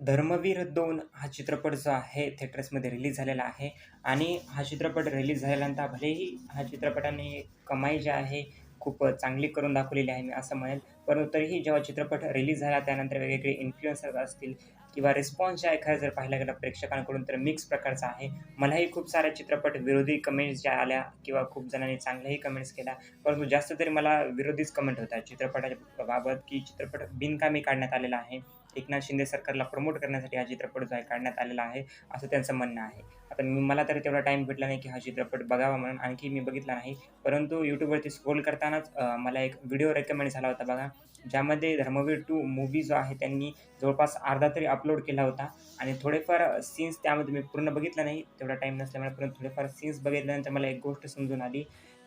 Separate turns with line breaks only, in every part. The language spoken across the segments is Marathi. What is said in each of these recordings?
धर्मवीर दोन हा चित्रपट जो आहे थिएटर्समध्ये रिलीज झालेला आहे. आणि हा चित्रपट रिलीज झाल्यानंतर भलेही हा चित्रपटाने कमाई जी आहे खूप चांगली करून दाखवलेली आहे मी असं म्हणेल. परंतु तरीही जेव्हा चित्रपट रिलीज झाला त्यानंतर वेगवेगळे इन्फ्लुएन्सर असतील किंवा रिस्पॉन्स जे आहे खरं जर पाहायला गेलं प्रेक्षकांकडून तर मिक्स प्रकारचा आहे. मलाही खूप साऱ्या चित्रपट विरोधी कमेंट्स ज्या आल्या किंवा खूप जणांनी चांगल्याही कमेंट्स केल्या. परंतु जास्त तरी मला विरोधीच कमेंट होत्या. चित्रपटाच्या बाबत की चित्रपट बिनकामी काढण्यात आलेला आहे. एकनाथ शिंदे सरकारला प्रमोट करण्यासाठी हा चित्रपट जो आहे काढण्यात आलेला आहे असं त्यांचं म्हणणं आहे. आता मी मला तरी तेवढा टाईम भेटला नाही की हा चित्रपट बघावा म्हणून आणखी मी बघितला नाही. परंतु यूट्यूबवरती स्क्रोल करतानाच मला एक व्हिडिओ रेकमेंड झाला होता बघा ज्यामध्ये धर्मवीर टू मूवी जो आहे त्यांनी जवळपास अर्धा तरी अपलोड केला होता. आणि थोडेफार सीन्स त्यामध्ये मी पूर्ण बघितलं नाही तेवढा टाईम नसल्यामुळे परंतु थोडेफार सीन्स बघितल्यानंतर मला एक गोष्ट समजून आली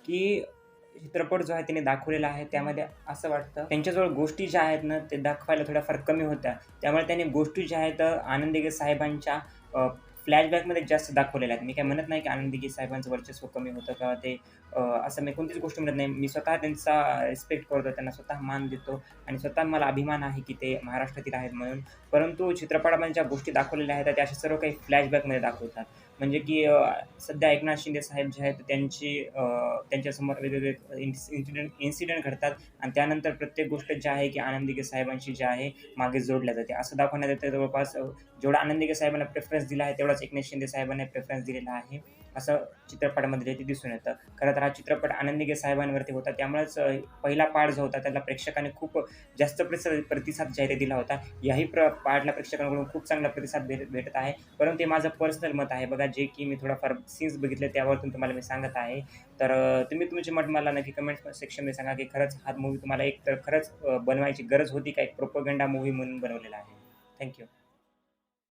की चित्रपट जो आहे त्याने दाखवलेला आहे त्यामध्ये असं वाटतं त्यांच्याजवळ गोष्टी ज्या आहेत ना ते दाखवायला थोड्याफार कमी होत्या. त्यामुळे त्यांनी गोष्टी ज्या आहेत आनंदीगे साहेबांच्या फ्लॅशबॅकमध्ये जास्त दाखवलेल्या आहेत. मी काय म्हणत नाही की आनंदीगे साहेबांचं वर्चस्व कमी होतं किंवा ते असं मी कोणतीच गोष्ट म्हणत नाही. मी स्वतः त्यांचा रिस्पेक्ट करतो त्यांना स्वतः मान देतो आणि स्वतः मला अभिमान आहे की ते महाराष्ट्रातील आहेत म्हणून. परंतु चित्रपटामध्ये ज्या गोष्टी दाखवलेल्या आहेत त्या अशा सर्व काही फ्लॅशबॅकमध्ये दाखवतात. म्हणजे की सध्या एकनाथ शिंदे साहेब जे आहेत त्यांची त्यांच्यासमोर वेगवेगळे इन्सिडेंट इन्सिडेंट घडतात. आणि त्यानंतर प्रत्येक गोष्ट जी आहे की आनंदिके साहेबांशी जे आहे मागे जोडल्या जाते. असं दाखवण्यात येतं जवळपास जेवढा आनंदिके साहेबांना प्रेफरन्स दिला आहे तेवढाच एकनाथ शिंदे साहेबांना प्रेफरन्स दिलेला आहे. असं चित्रपटामध्ये ते दिसून येतं. खरं तर हा चित्रपट आनंदीगे साहेबांवरती होता. त्यामुळेच पहिला पार्ट जो होता त्याला प्रेक्षकांनी खूप जास्त प्रतिसाद प्रतिसाद जाहीर आहे ते दिला होता याही प्र पार्टला प्रेक्षकांकडून खूप चांगला प्रतिसाद भेट भेटत आहे. परंतु हे माझं पर्सनल मत आहे. बघा जे की मी थोडाफार सीन्स बघितले त्यावरतून तुम्हाला मी सांगत आहे. तर तुम्ही तुमचे मत मला नक्की कमेंट सेक्शनमध्ये सांगा की खरंच हा मूवी तुम्हाला एक तर खरंच बनवायची गरज होती का? एक प्रोपोगंडा मूवी म्हणून बनवलेला आहे. थँक्यू